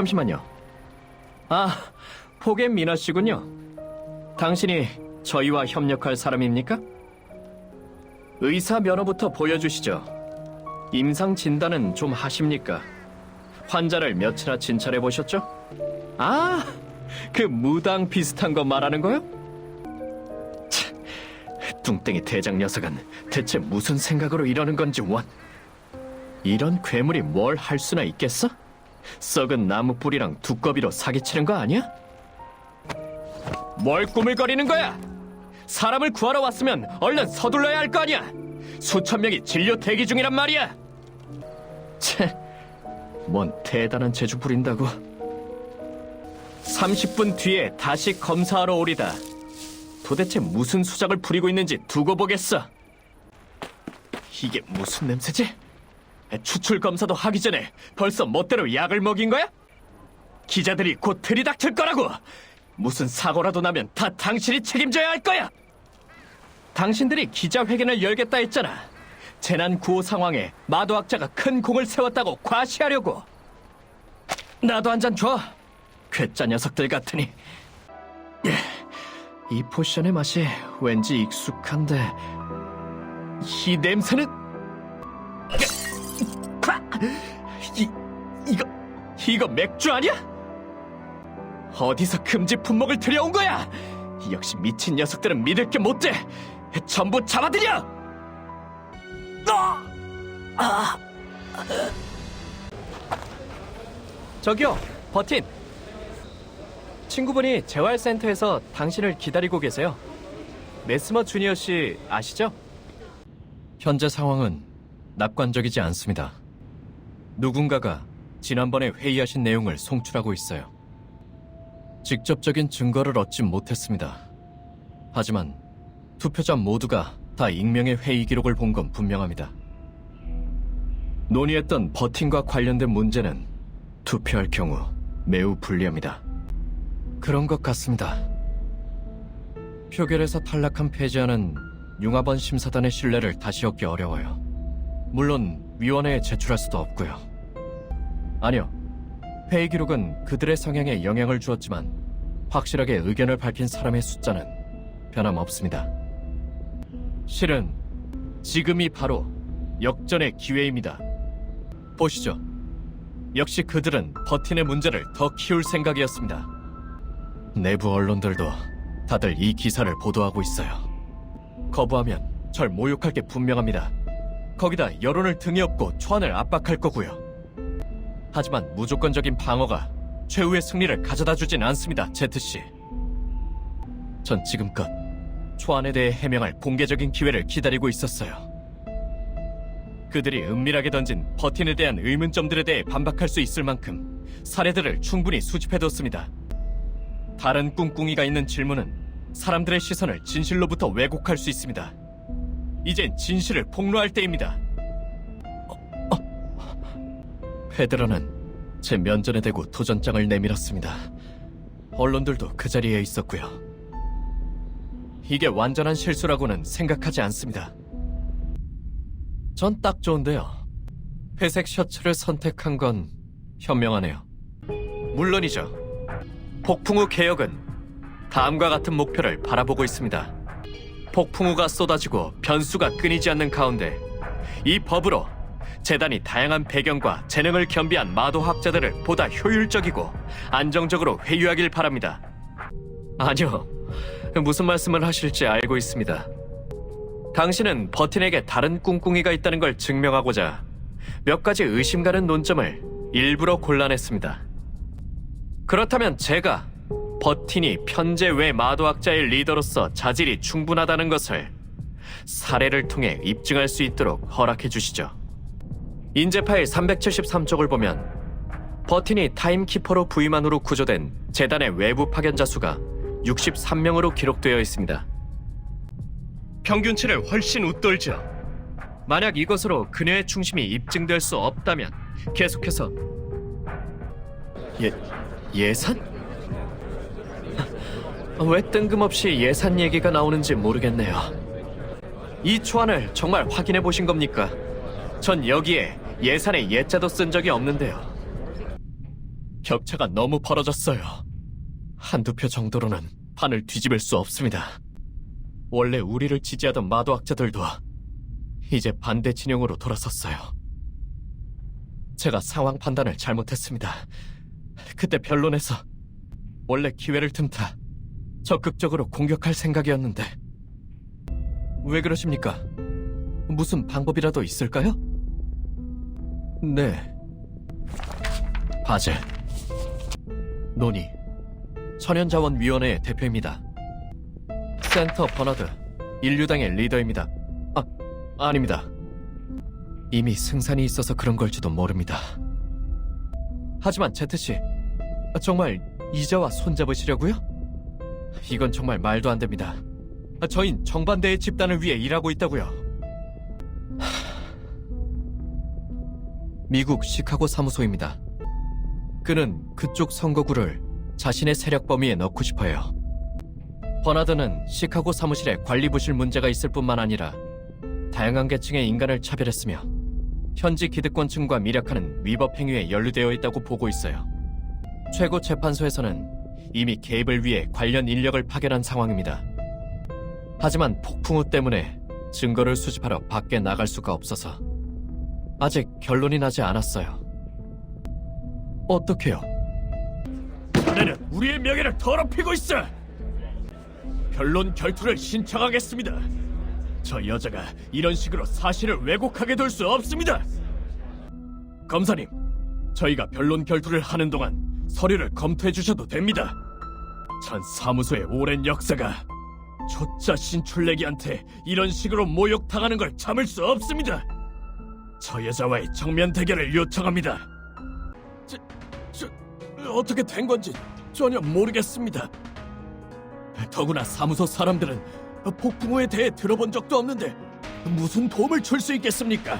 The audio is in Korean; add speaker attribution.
Speaker 1: 잠시만요. 아, 포겐 미나 씨군요. 당신이 저희와 협력할 사람입니까? 의사 면허부터 보여주시죠. 임상 진단은 좀 하십니까? 환자를 몇이나 진찰해 보셨죠? 아, 그 무당 비슷한 거 말하는 거요? 차, 뚱땡이 대장 녀석은 대체 무슨 생각으로 이러는 건지 원. 이런 괴물이 뭘 할 수나 있겠어? 썩은 나무 뿌리랑 두꺼비로 사기치는 거 아니야? 뭘 꾸물거리는 거야? 사람을 구하러 왔으면 얼른 서둘러야 할 거 아니야? 수천 명이 진료 대기 중이란 말이야! 채, 뭔 대단한 재주 부린다고. 30분 뒤에 다시 검사하러 오리다. 도대체 무슨 수작을 부리고 있는지 두고 보겠어. 이게 무슨 냄새지? 추출 검사도 하기 전에 벌써 멋대로 약을 먹인 거야? 기자들이 곧 들이닥칠 거라고! 무슨 사고라도 나면 다 당신이 책임져야 할 거야! 당신들이 기자회견을 열겠다 했잖아. 재난 구호 상황에 마도학자가 큰 공을 세웠다고 과시하려고. 나도 한 잔 줘. 괴짜 녀석들 같으니. 예, 이 포션의 맛이 왠지 익숙한데 이 냄새는 이 이거 이거 맥주 아니야? 어디서 금지 품목을 들여온 거야? 역시 미친 녀석들은 믿을 게 못돼. 전부 잡아들여! 아! 저기요, 버틴. 친구분이 재활센터에서 당신을 기다리고 계세요. 메스머 주니어 씨 아시죠? 현재 상황은 낙관적이지 않습니다. 누군가가 지난번에 회의하신 내용을 송출하고 있어요. 직접적인 증거를 얻진 못했습니다. 하지만 투표자 모두가 다 익명의 회의 기록을 본 건 분명합니다. 논의했던 버틴과 관련된 문제는 투표할 경우 매우 불리합니다. 그런 것 같습니다. 표결에서 탈락한 패자는 융합원 심사단의 신뢰를 다시 얻기 어려워요. 물론 위원회에 제출할 수도 없고요. 아니요. 회의 기록은 그들의 성향에 영향을 주었지만 확실하게 의견을 밝힌 사람의 숫자는 변함없습니다. 실은 지금이 바로 역전의 기회입니다. 보시죠. 역시 그들은 버틴의 문제를 더 키울 생각이었습니다. 내부 언론들도 다들 이 기사를 보도하고 있어요. 거부하면 절 모욕할 게 분명합니다. 거기다 여론을 등에 업고 초안을 압박할 거고요. 하지만 무조건적인 방어가 최후의 승리를 가져다 주진 않습니다, 제트씨. 전 지금껏 초안에 대해 해명할 공개적인 기회를 기다리고 있었어요. 그들이 은밀하게 던진 버틴에 대한 의문점들에 대해 반박할 수 있을 만큼 사례들을 충분히 수집해뒀습니다. 다른 꿍꿍이가 있는 질문은 사람들의 시선을 진실로부터 왜곡할 수 있습니다. 이젠 진실을 폭로할 때입니다. 페드라는 제 면전에 대고 도전장을 내밀었습니다. 언론들도 그 자리에 있었고요. 이게 완전한 실수라고는 생각하지 않습니다. 전 딱 좋은데요. 회색 셔츠를 선택한 건 현명하네요. 물론이죠. 폭풍우 개혁은 다음과 같은 목표를 바라보고 있습니다. 폭풍우가 쏟아지고 변수가 끊이지 않는 가운데 이 법으로 재단이 다양한 배경과 재능을 겸비한 마도학자들을 보다 효율적이고 안정적으로 회유하길 바랍니다. 아니요. 무슨 말씀을 하실지 알고 있습니다. 당신은 버틴에게 다른 꿍꿍이가 있다는 걸 증명하고자 몇 가지 의심 가는 논점을 일부러 골라냈습니다. 그렇다면 제가 버틴이 편제 외 마도학자의 리더로서 자질이 충분하다는 것을 사례를 통해 입증할 수 있도록 허락해 주시죠. 인재 파일 373쪽을 보면 버틴이 타임키퍼로 부임한 후로 구조된 재단의 외부 파견자 수가 63명으로 기록되어 있습니다. 평균치를 훨씬 웃돌죠. 만약 이것으로 그녀의 충심이 입증될 수 없다면 계속해서 예 예산? 왜 뜬금없이 예산 얘기가 나오는지 모르겠네요. 이 초안을 정말 확인해 보신 겁니까? 전 여기에 예산의 예자도 쓴 적이 없는데요. 격차가 너무 벌어졌어요. 한두 표 정도로는 판을 뒤집을 수 없습니다. 원래 우리를 지지하던 마도학자들도 이제 반대 진영으로 돌아섰어요. 제가 상황 판단을 잘못했습니다. 그때 변론에서 원래 기회를 틈타 적극적으로 공격할 생각이었는데 왜 그러십니까? 무슨 방법이라도 있을까요? 네. 바젤. 노니. 천연자원위원회의 대표입니다. 센터 버너드. 인류당의 리더입니다. 아, 아닙니다. 이미 승산이 있어서 그런 걸지도 모릅니다. 하지만 제트씨, 정말 이자와 손잡으시려고요? 이건 정말 말도 안 됩니다. 저흰 정반대의 집단을 위해 일하고 있다고요. 미국 시카고 사무소입니다. 그는 그쪽 선거구를 자신의 세력 범위에 넣고 싶어요. 버나드는 시카고 사무실에 관리 부실 문제가 있을 뿐만 아니라 다양한 계층의 인간을 차별했으며 현지 기득권층과 미력하는 위법 행위에 연루되어 있다고 보고 있어요. 최고 재판소에서는 이미 개입을 위해 관련 인력을 파견한 상황입니다. 하지만 폭풍우 때문에 증거를 수집하러 밖에 나갈 수가 없어서 아직 결론이 나지 않았어요. 어떻게요? 자네는 우리의 명예를 더럽히고 있어! 변론 결투를 신청하겠습니다. 저 여자가 이런 식으로 사실을 왜곡하게 둘 수 없습니다. 검사님, 저희가 변론 결투를 하는 동안 서류를 검토해 주셔도 됩니다. 전 사무소의 오랜 역사가 조짜 신출내기한테 이런 식으로 모욕당하는 걸 참을 수 없습니다. 저 여자와의 정면 대결을 요청합니다. 저, 저 어떻게 된 건지 전혀 모르겠습니다. 더구나 사무소 사람들은 폭풍우에 대해 들어본 적도 없는데 무슨 도움을 줄 수 있겠습니까?